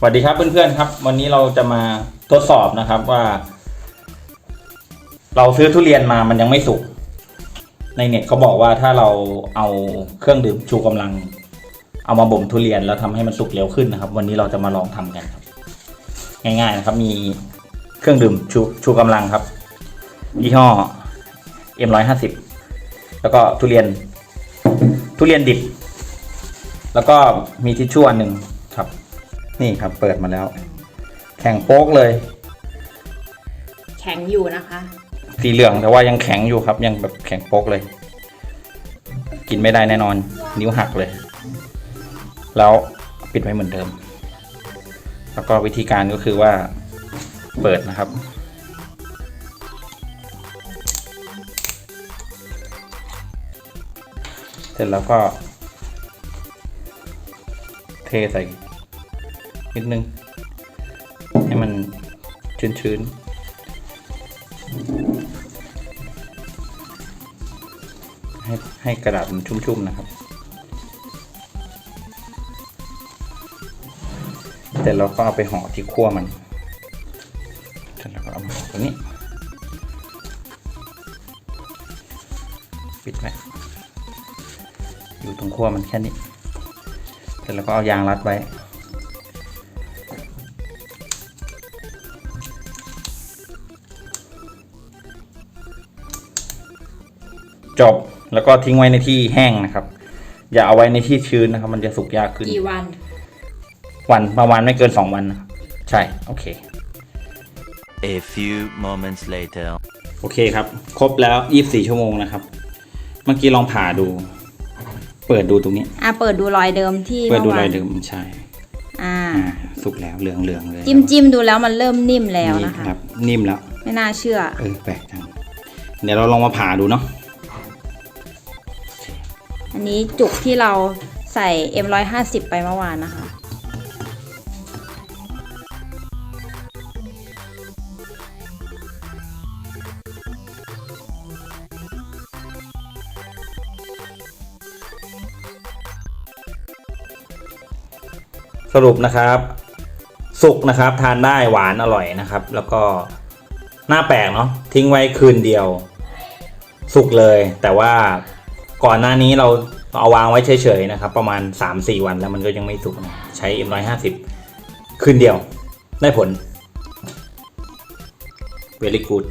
สวัสดีครับเพื่อนๆครับ วันนี้เราจะมาทดสอบนะครับว่า เราซื้อทุเรียนมามันยังไม่สุก ในเน็ตเขาบอกว่าถ้าเราเอาเครื่องดื่มชูกำลัง เอามาบ่มทุเรียนแล้วทำให้มันสุกเร็วขึ้นนะครับ วันนี้เราจะมาลองทำกันครับ ง่ายๆนะครับ มีเครื่องดื่มชูชูกำลังครับยี่ห้อ M150 แล้วก็ทุเรียน ทุเรียนดิบ แล้วก็มีทิชชู่อันหนึ่ง นี่ครับเปิดมาแล้ว แข็งโป๊กเลย แข็งอยู่นะคะ สีเหลืองแต่ว่ายังแข็งอยู่ครับ ยังแบบแข็งโป๊กเลย กินไม่ได้แน่นอน นิ้วหักเลย แล้วปิดไว้เหมือนเดิม แล้วก็วิธีการก็คือว่าเปิดนะครับ เสร็จแล้วก็ เทใส่ นิดนึง ให้มันชื้นๆ ให้ให้กระดาษมันชุ่มๆนะครับเสร็จแล้วก็เอาไปห่อที่ขั้วมันเสร็จแล้วก็เอามาห่อตรงนี้ ปิดไว้อยู่ตรงขั้วมันแค่นี้เสร็จแล้วก็เอายางรัดไว้ จบแล้วก็ทิ้งไว้ในที่แห้งนะครับ อย่าเอาไว้ในที่ชื้นนะครับ มันจะสุกยากขึ้น กี่วัน วันประมาณไม่เกินสองวันนะครับใช่โอเค A few moments later. โอเคครับ ครบแล้ว 24 ชั่วโมงนะครับ เมื่อกี้ลองผ่าดู เปิดดูตรงนี้ อะเปิดดูรอยเดิมที่เปิดดูมื่รวาอนยเดิมใช่อ่า อ่าสุกแล้วเหลืองเหลืองๆเลยจิ้มจิ้มดูแล้วมันเริ่มนิ่มแล้วนะคะครับ นิ่มแล้ว ไม่น่าเชื่อ เออแปลกจังเดี๋ยวเราลองมาผ่าดูเนาะ อันนี้จุกที่เราใส่ M150 ไปเมื่อวานนะคะ สรุปนะครับ สุกนะครับทานได้หวานอร่อยนะครับ แล้วก็หน้าแปลกเนาะทิ้งไว้คืนเดียว สุกเลยแต่ว่า ก่อนหน้านี้เราเอาวางไว้เฉยๆนะครับ ประมาณ 3-4 วันแล้วมันก็ยังไม่สุกนะใช้ M150 คืนเดียวได้ผล very good